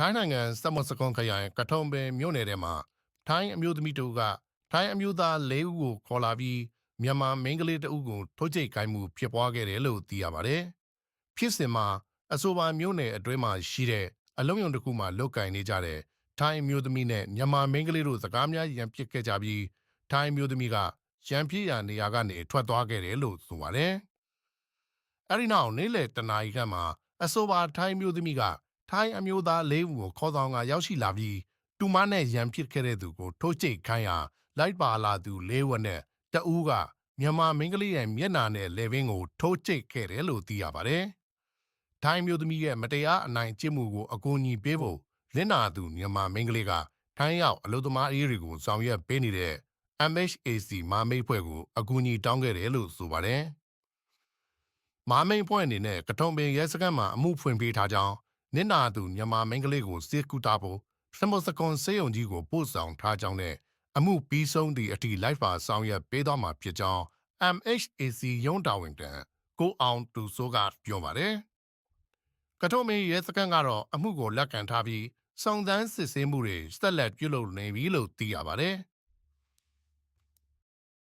ထိုင်းနိုင်ငံစက်မစကွန်ခရိုင်ကထုံပင်မြို့နယ်ထဲမှာထိုင်းအမျိုးသမီးတို့ကထိုင်းအမျိုးသား၄ဦးကိုခေါ်လာပြီးမြန်မာမိန်းကလေးတဦးကိုထိုးချိတ်ကိုင်းမှုဖြစ်ပွားခဲ့တယ်လို့သိရပါတယ်။ဖြစ်စဉ်မှာအဆိုပါမြို့နယ်အတွင်းမှာရှိတဲ့အလုံးယုံတစ်ခုမှာလုတ်ကင်နေကြတဲ့ထိုင်းအမျိုးသမီးနဲ့မြန်မာမိန်းကလေးတို့စကားများရန်ပစ်ခဲ့ကြပြီးထိုင်းအမျိုးသမီးကရန်ပြစ်ရာနေရာကနေထွက်သွားခဲ့တယ်လို့ဆိုပါတယ်။အဲဒီနောက်နေ့လယ်တနာရီခန့်မှာအဆိုပါထိုင်းအမျိုးသမီးက ထိုင်းအမျိုးသား၄ဦးကိုခေါ်ဆောင်ကရောက်ရှိလာပြီးတူမနဲ့ရန်ဖြစ်ခဲ့တဲ့သူကိုထိုးချိတ်ခိုင်းရာလိုက်ပါလာသူ၄ဝက်နဲ့တဦးကမြန်မာမိန်းကလေးရဲ့မျက်နှာနဲ့လယ်ပင်ကိုထိုးချိတ်ခဲ့တယ်လို့သိရပါတယ်။ထိုင်းမျိုးသမီးရဲ့မတရားအနိုင်ကျင့်မှုကိုအကူအညီပေးဖို့လင်းနာသူမြန်မာမိန်းကလေးကထိုင်းရောက်အလုပ်သမားအေးတွေကိုဆောင်ရွက်ပေးနေတဲ့ MHAC မာမိတ်ဖွဲ့ကိုအကူအညီတောင်းခဲ့တယ်လို့ဆိုပါတယ်။မာမိတ်ဖွဲ့အနေနဲ့ကထုံပင်ရဲစခန်းမှာအမှုဖွင့်ပေးထားကြောင်း နစ်နာသူမြန်မာမိန်းကလေးကိုစစ်ကူတာဖို့စမစကွန်စေယုံကြီးကိုပို့ဆောင်ထားကြောင်းနဲ့အမှုပြီးဆုံးသည့်အထိလိုက်ပါဆောင်ရွက်ပေးသွားမှာဖြစ်ကြောင်း MHAC ရုံးတာဝန်ခံကိုအောင်သူစိုးကပြောပါတယ်။ကထုံမင်းရဲစခန်းကတော့အမှုကိုလက်ခံထားပြီးစုံစမ်းစစ်ဆေးမှုတွေဆက်လက်ပြုလုပ်နေပြီလို့သိရပါတယ်။